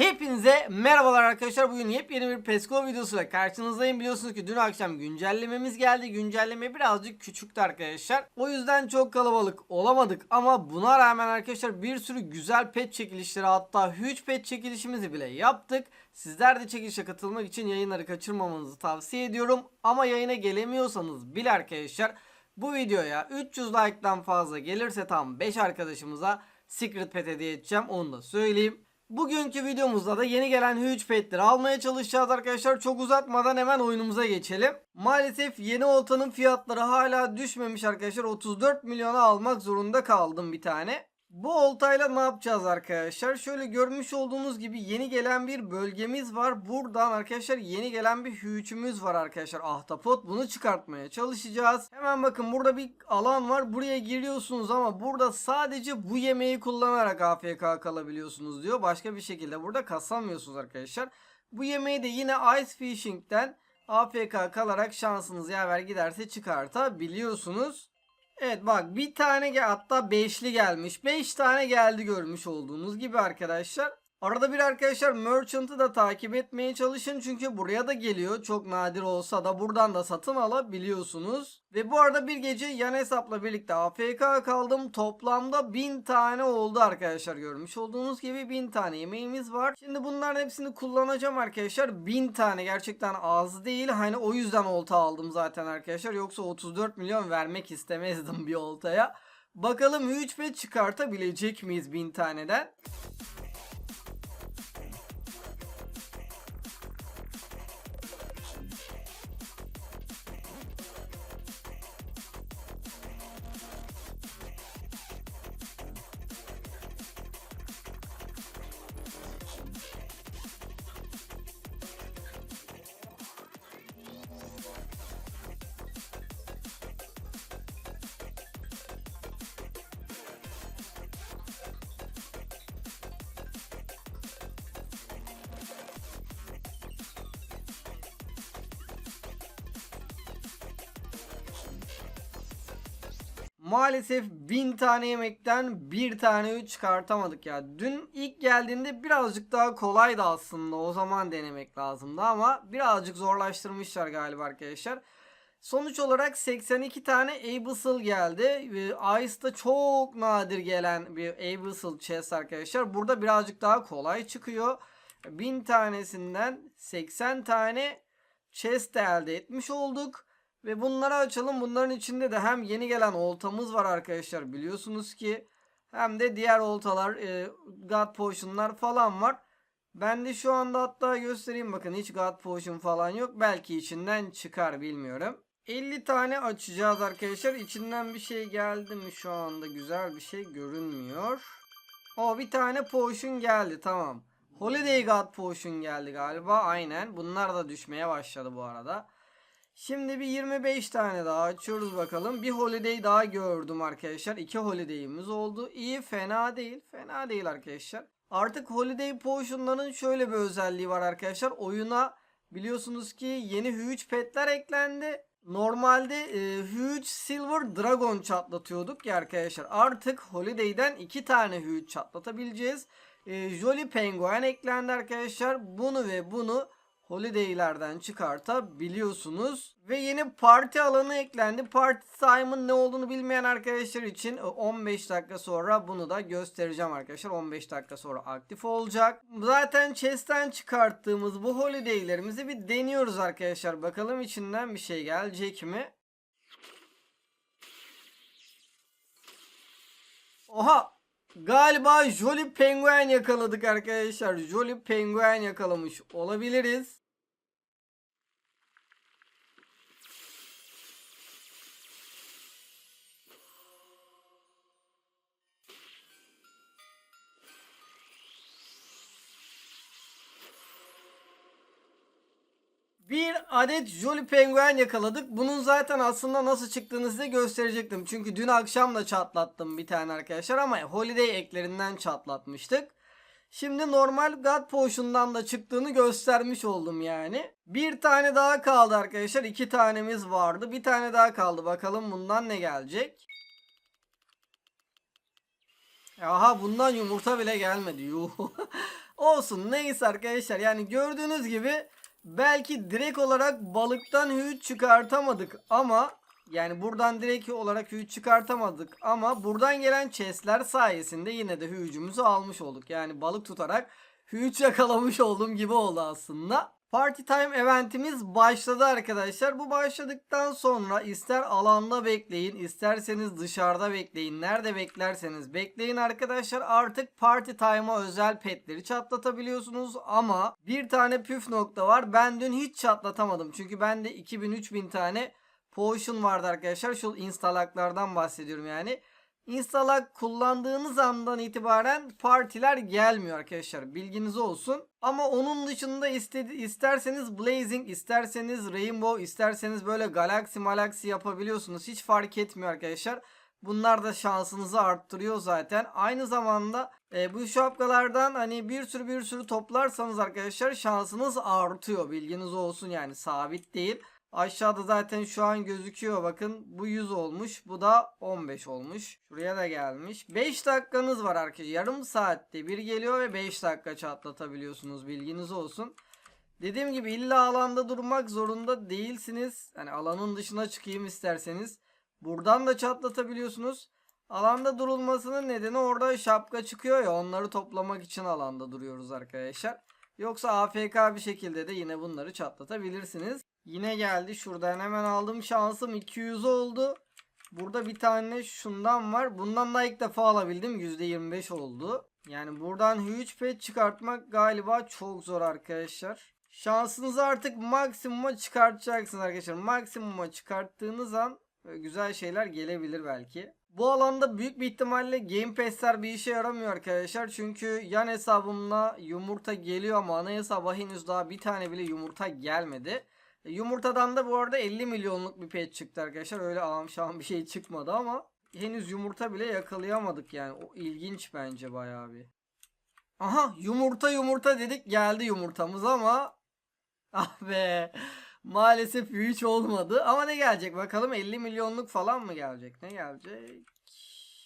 Hepinize merhabalar arkadaşlar. Bugün yepyeni bir Peskov videosuyla karşınızdayım. Biliyorsunuz ki dün akşam güncellememiz geldi. Güncelleme birazcık küçüktü arkadaşlar. O yüzden çok kalabalık olamadık. Ama buna rağmen arkadaşlar bir sürü güzel pet çekilişleri hatta huge pet çekilişimizi bile yaptık. Sizler de çekilişe katılmak için yayınları kaçırmamanızı tavsiye ediyorum. Ama yayına gelemiyorsanız bile arkadaşlar bu videoya 300 like'dan fazla gelirse tam 5 arkadaşımıza Secret Pet hediye edeceğim. Onu da söyleyeyim. Bugünkü videomuzda da yeni gelen Huge Pet'leri almaya çalışacağız arkadaşlar. Çok uzatmadan hemen oyunumuza geçelim. Maalesef yeni oltanın fiyatları hala düşmemiş arkadaşlar. 34 milyona almak zorunda kaldım bir tane. Bu oltayla ne yapacağız arkadaşlar? Şöyle görmüş olduğunuz gibi yeni gelen bir bölgemiz var. Buradan arkadaşlar yeni gelen bir hüçümüz var arkadaşlar. Ahtapot. Bunu çıkartmaya çalışacağız. Hemen bakın burada bir alan var. Buraya giriyorsunuz ama burada sadece bu yemeği kullanarak AFK kalabiliyorsunuz diyor. Başka bir şekilde burada kasamıyorsunuz arkadaşlar. Bu yemeği de yine Ice Fishing'den AFK kalarak şansınız yaver giderse çıkartabiliyorsunuz. Evet bak bir tane hatta beşli gelmiş. 5 tane geldi görmüş olduğunuz gibi arkadaşlar. Arada bir arkadaşlar Merchant'ı da takip etmeye çalışın çünkü buraya da geliyor. Çok nadir olsa da buradan da satın alabiliyorsunuz. Ve bu arada bir gece yan hesapla birlikte AFK kaldım. Toplamda 1000 tane oldu arkadaşlar görmüş olduğunuz gibi 1000 tane yemeğimiz var. Şimdi bunların hepsini kullanacağım arkadaşlar. 1000 tane gerçekten az değil. Hani o yüzden olta aldım zaten arkadaşlar. Yoksa 34 milyon vermek istemezdim bir oltaya. Bakalım 3 pet çıkartabilecek miyiz 1000 taneden? Maalesef bin tane yemekten bir tane çıkartamadık ya. Dün ilk geldiğinde birazcık daha kolaydı aslında. O zaman denemek lazımdı ama birazcık zorlaştırmışlar galiba arkadaşlar. Sonuç olarak 82 tane Abyssal geldi. Ve Ice'da çok nadir gelen bir Abyssal chest arkadaşlar. Burada birazcık daha kolay çıkıyor. 1000 tanesinden 80 tane chest elde etmiş olduk. Ve bunları açalım. Bunların içinde de hem yeni gelen oltamız var arkadaşlar biliyorsunuz ki. Hem de diğer oltalar, e, God Potion'lar falan var. Ben de şu anda hatta göstereyim bakın hiç God Potion falan yok. Belki içinden çıkar bilmiyorum. 50 tane açacağız arkadaşlar. İçinden bir şey geldi mi şu anda güzel bir şey görünmüyor. O bir tane potion geldi tamam. Holiday God Potion geldi galiba aynen. Bunlar da düşmeye başladı bu arada. Şimdi bir 25 tane daha açıyoruz bakalım. Bir holiday daha gördüm arkadaşlar. İki holiday'imiz oldu. İyi fena değil. Fena değil arkadaşlar. Artık holiday potion'ların şöyle bir özelliği var arkadaşlar. Oyuna biliyorsunuz ki yeni huge petler eklendi. Normalde e, Huge Silver Dragon çatlatıyorduk ya arkadaşlar. Artık Holiday'den iki tane Huge çatlatabileceğiz. E, Jolly Penguin eklendi arkadaşlar. Bunu ve bunu Holiday'lerden çıkartabiliyorsunuz. Ve yeni parti alanı eklendi. Party time'ın ne olduğunu bilmeyen arkadaşlar için 15 dakika sonra bunu da göstereceğim arkadaşlar. 15 dakika sonra aktif olacak. Zaten chest'ten çıkarttığımız bu holiday'lerimizi bir deniyoruz arkadaşlar. Bakalım içinden bir şey gelecek mi? Oha! Galiba Jolly Penguin yakaladık arkadaşlar. Jolly Penguin yakalamış olabiliriz. Bir adet Jolly Penguin yakaladık. Bunun zaten aslında nasıl çıktığını size gösterecektim. Çünkü dün akşam da çatlattım bir tane arkadaşlar ama Holiday eklerinden çatlatmıştık. Şimdi normal God Potion'dan da çıktığını göstermiş oldum yani. Bir tane daha kaldı arkadaşlar. İki tanemiz vardı. Bir tane daha kaldı. Bakalım bundan ne gelecek. Aha bundan yumurta bile gelmedi. Olsun neyse arkadaşlar yani gördüğünüz gibi belki direkt olarak balıktan hüç çıkartamadık ama yani buradan direkt olarak hüç çıkartamadık ama buradan gelen chestler sayesinde yine de hücümüzü almış olduk. Yani balık tutarak hüç yakalamış olduğum gibi oldu aslında. Party Time eventimiz başladı arkadaşlar. Bu başladıktan sonra ister alanda bekleyin, isterseniz dışarıda bekleyin. Nerede beklerseniz bekleyin arkadaşlar. Artık Party Time'a özel petleri çatlatabiliyorsunuz ama bir tane püf nokta var. Ben dün hiç çatlatamadım. Çünkü bende 2000-3000 tane potion vardı arkadaşlar. Şu instalaklardan bahsediyorum yani. Instalak kullandığınız andan itibaren partiler gelmiyor arkadaşlar. Bilginiz olsun. Ama onun dışında istedi, isterseniz Blazing, isterseniz Rainbow, isterseniz böyle Galaxy Malaxy yapabiliyorsunuz. Hiç fark etmiyor arkadaşlar. Bunlar da şansınızı arttırıyor zaten. Aynı zamanda e, bu şapkalardan hani bir sürü bir sürü toplarsanız arkadaşlar şansınız artıyor. Bilginiz olsun yani sabit değil. Aşağıda zaten şu an gözüküyor bakın. Bu 100 olmuş. Bu da 15 olmuş. Şuraya da gelmiş. 5 dakikanız var arkadaşlar. Yarım saatte bir geliyor ve 5 dakika çatlatabiliyorsunuz. Bilginiz olsun. Dediğim gibi illa alanda durmak zorunda değilsiniz. Hani alanın dışına çıkayım isterseniz. Buradan da çatlatabiliyorsunuz. Alanda durulmasının nedeni orada şapka çıkıyor ya onları toplamak için alanda duruyoruz arkadaşlar. Yoksa AFK bir şekilde de yine bunları çatlatabilirsiniz. Yine geldi şuradan hemen aldım şansım 200 oldu. Burada bir tane şundan var. Bundan da ilk defa alabildim. %25 oldu. Yani buradan huge pet çıkartmak galiba çok zor arkadaşlar. Şansınızı artık maksimuma çıkartacaksınız arkadaşlar. Maksimuma çıkarttığınız an güzel şeyler gelebilir belki. Bu alanda büyük bir ihtimalle Game Pass'ler bir işe yaramıyor arkadaşlar. Çünkü yan hesabımla yumurta geliyor ama ana hesaba henüz daha bir tane bile yumurta gelmedi. Yumurtadan da bu arada 50 milyonluk bir pet çıktı arkadaşlar. Öyle ağam bir şey çıkmadı ama henüz yumurta bile yakalayamadık yani. O ilginç bence bayağı bir. Aha yumurta yumurta dedik geldi yumurtamız ama ah be maalesef hiç olmadı. Ama ne gelecek bakalım 50 milyonluk falan mı gelecek? Ne gelecek?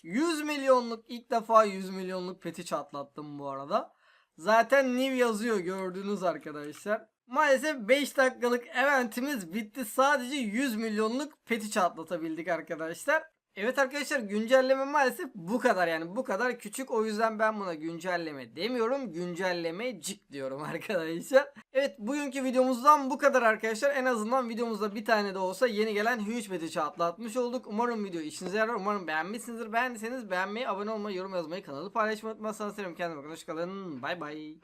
100 milyonluk ilk defa 100 milyonluk peti çatlattım bu arada. Zaten new yazıyor gördüğünüz arkadaşlar. Maalesef 5 dakikalık eventimiz bitti. Sadece 100 milyonluk peti çatlatabildik arkadaşlar. Evet arkadaşlar güncelleme maalesef bu kadar yani bu kadar küçük o yüzden ben buna güncelleme demiyorum güncelleme cik diyorum arkadaşlar. Evet bugünkü videomuzdan bu kadar arkadaşlar en azından videomuzda bir tane de olsa yeni gelen huge peti çatlatmış olduk. Umarım video işinize yarar umarım beğenmişsinizdir beğendiyseniz beğenmeyi abone olmayı yorum yazmayı kanalı paylaşmayı unutmazsanız sevinirim kendime bakın hoşçakalın bay bay.